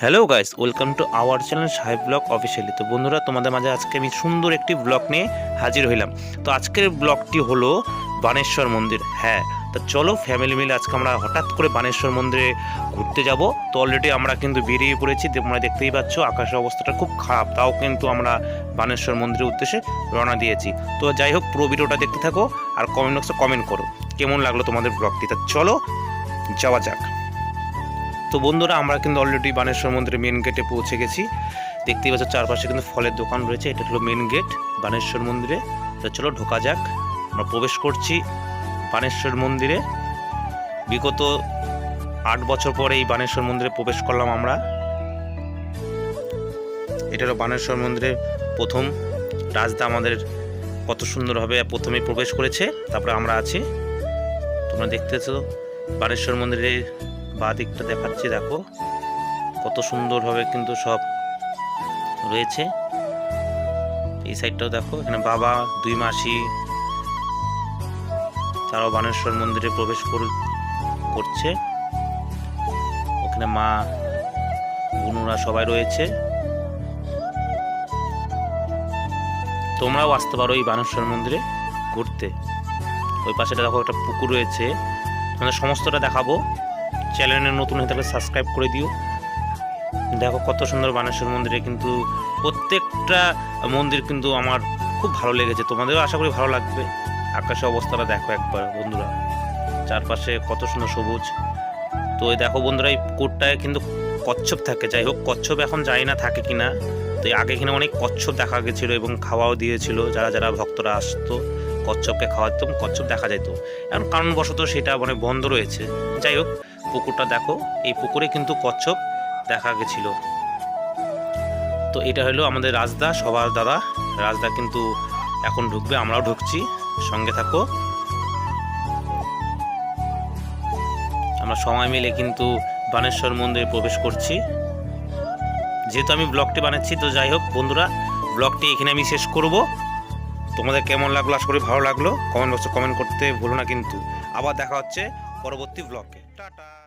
Hello guys welcome to our channel Saheb blog officially তো বন্ধুরা, তোমাদের মাঝে আজকে আমি সুন্দর একটি ব্লগ নিয়ে হাজির হইলাম। তো আজকের ব্লগটি হলো বানেশ্বর মন্দির। হ্যাঁ তো চলো ফ্যামিলি মিলে আজকে আমরা হঠাৎ করে বানেশ্বর মন্দিরে ঘুরতে যাব। তো অলরেডি আমরা কিন্তু বেরিয়ে পড়েছি, তোমরা দেখতেই পাচ্ছ আকাশের অবস্থাটা খুব খারাপ। তাও কিন্তু আমরা বানেশ্বর মন্দিরের উদ্দেশ্যে রওনা দিয়েছি। তো যাই হোক, পুরো ভিডিওটা দেখতে থাকো আর কমেন্ট বক্সে কমেন্ট করো। কেমন লাগল তোমাদের ব্লগটি তা চলো, যাওয়া যাক। তো বন্ধুরা, আমরা কিন্তু অলরেডি বানেশ্বর মন্দিরের মেন গেটে পৌঁছে গেছি। দেখতেই পাচ্ছ চারপাশে কিন্তু ফলের দোকান রয়েছে, এটা হলো মেন গেট বানেশ্বর মন্দিরে। তো চলো ঢোকা যাক, আমরা প্রবেশ করছি বানেশ্বর মন্দিরে। বিগত আট বছর পরে এই বানেশ্বর মন্দিরে প্রবেশ করলাম আমরা। এটা হলো বানেশ্বর মন্দিরে প্রথম। রাজদা আমাদের কত সুন্দরভাবে প্রথমে প্রবেশ করেছে, তারপরে আমরা আছি। তোমরা দেখতেছো বানেশ্বর মন্দিরে বা দিকটা দেখাচ্ছি, দেখো। কত সুন্দরভাবে কিন্তু সব রয়েছে। এই সাইডটাও দেখো, এখানে বাবা, দুই মাসি, তারাও বানেশ্বর মন্দিরে প্রবেশ কর- করছে। ওখানে মা, বোনুরা সবাই রয়েছে। তোমরাও আসতে পারো এই বানেশ্বর মন্দিরে ঘুরতে। ওই পাশেটা দেখো একটা পুকুর রয়েছে। তোমাদের সমস্তটা দেখাবো। চ্যানেলে নতুন হয়ে থাকলে সাবস্ক্রাইব করে দিও। দেখো কত সুন্দর বানেশ্বর মন্দিরে কিন্তু প্রত্যেকটা মন্দির কিন্তু আমার খুব ভালো লেগেছে। তোমাদেরও আশা করি ভালো লাগবে। আকাশের অবস্থাটা দেখো একবার বন্ধুরা। চারপাশে কত সুন্দর সবুজ। তো এই দেখো বন্ধুরা, এই কোটটায় কিন্তু কচ্ছপ থাকে। যাই হোক, কচ্ছপ এখন জানি না, থাকে কিনা। তো এই আগে এখানে অনেক কচ্ছপ দেখা গেছিল এবং খাওয়াও দিয়েছিল। যারা যারা ভক্তরা আসতো, কচ্ছপকে খাওয়াতো, কচ্ছপ দেখা যেত এখন কারণবশত সেটা মানে বন্ধ রয়েছে। যাই হোক পুকুরটা দেখো, এই পুকুরে কিন্তু কচ্ছপ দেখা গেছিল। তো এটা হলো আমাদের রাজদা, সবার দাদা। রাজদা কিন্তু এখন ঢুকবে, আমরাও ঢুকছি, সঙ্গে থাকো। আমরা সময় মিলে কিন্তু বানেশ্বর মন্দিরে প্রবেশ করছি। যেহেতু আমি ব্লগটি বানাচ্ছি, তো যাই হোক বন্ধুরা, ব্লগটি এখানে আমি শেষ করব। তোমাদের কেমন লাগল? আশা করি ভালো লাগল। কমেন্ট বক্সে কমেন্ট করতে ভুলো না কিন্তু। আবার দেখা হচ্ছে পরবর্তী ব্লগে। টাটা।